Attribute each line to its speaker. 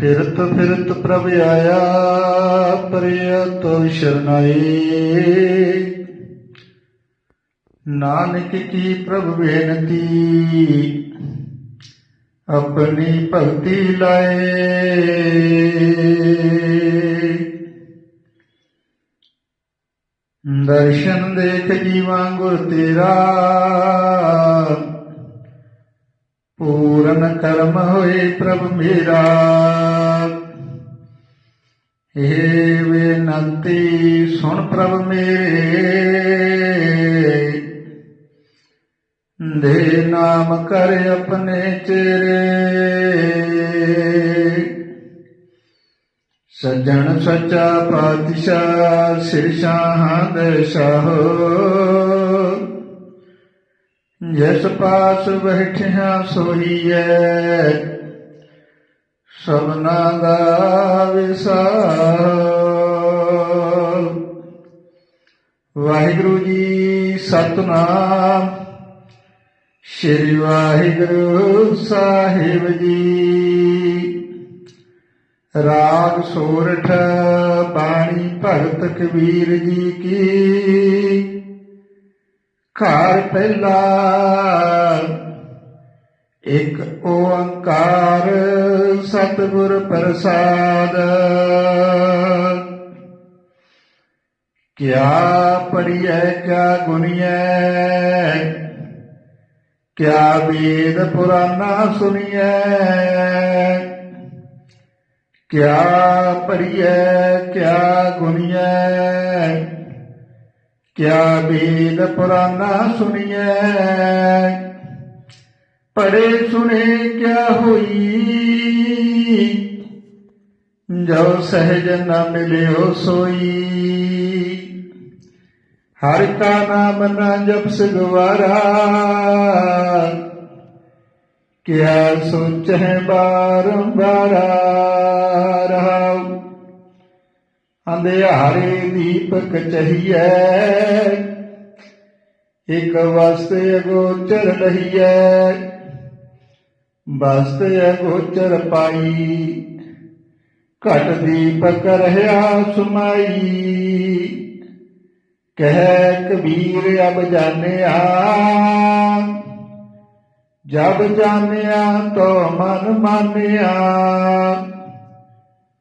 Speaker 1: ਫਿਰਤ ਫਿਰਤ ਪ੍ਰਭ ਆਇਆ, ਪਰਿਆ ਤੋ ਸ਼ਰਨਾਏ। ਨਾਨਕ ਕੀ ਪ੍ਰਭ ਬੇਨਤੀ, ਆਪਣੀ ਭਗਤੀ ਲਾਏ। ਦਰਸ਼ਨ ਦੇਖ ਜੀਵਾਂ ਗੁਰ ਤੇਰਾ ਪੂਰਨ ਕਰਮ ਹੋਏ ਪ੍ਰਭ ਮੇਰਾ। ਏ ਬੇਨੰਤੀ, ਸੁਣ ਪ੍ਰਭ ਮੇਰੇ। ਦੇ ਨਾਮ ਕਰ ਆਪਣੇ ਚਿਹਰੇ। ਸੱਜਣ ਸੱਚਾ ਪਾਤਸ਼ਾਹ, ਸਿਰ ਸ਼ਾਹਾਂ ਦੇ ਸ਼ਾਹੋ ਜਿਸ ਪਾਸ ਬੈਠਿਆ ਸੋਈਐ ਸਭਨਾ ਦਾ ਵਿਸਾਰ ਵਾਹਿਗੁਰੂ ਜੀ ਸਤਨਾਮ, ਸ਼੍ਰੀ ਵਾਹਿਗੁਰੂ ਸਾਹਿਬ ਜੀ। ਰਾਗ ਸੋਰਠ ਬਾਣੀ ਭਗਤ ਕਬੀਰ ਜੀ ਕੀ ਘਰ ਪਹਿਲਾ। ਇੱਕ ਓੰਕਾਰ ਸਤਿਗੁਰ ਪ੍ਰਸਾਦ। ਕਿਆ ਪੜੀਐ ਕਿਆ ਗੁਣੀਐ, ਕਿਆ ਵੇਦ ਪੁਰਾਨਾ ਸੁਣੀਐ, ਕਿਆ ਪੜੀਐ ਕਿਆ ਗੁਣੀਐ। ਕਿਆ ਵੇਦ ਪੁਰਾਨਾ ਸੁਣੀਐ? ਪੜੇ ਸੁਣੇ ਕਿਆ ਹੋਈ? ਜੋ ਸਹਿਜ ਨ ਮਿਲਿਓ ਸੋਈ। ਹਰ ਕਾ ਨਾਮ ਨਾ ਜਪਸ ਗਵਾਰਾ ਕਿਆ ਸੋਚੈ ਬਾਰੰਬਾਰ। ਰਹਾਉ। ਅੰਧਿਆਰੇ ਦੀਪਕ ਚਹੀਐ ਇਕ ਵਸਤੇ ਅਗੋਚਰ ਲਹੀਐ। ਬਸਤੇ ਅਗੋਚਰ ਪਾਈ। ਘਟ ਦੀਪਕ ਰਹਿਆ ਸੁਮਾਈ। ਕਹਿ ਕਬੀਰ ਅਬ ਜਾਣਿਆ। ਜਬ ਜਾਣਿਆ ਤੋ ਮਨ ਮਾਨਿਆ।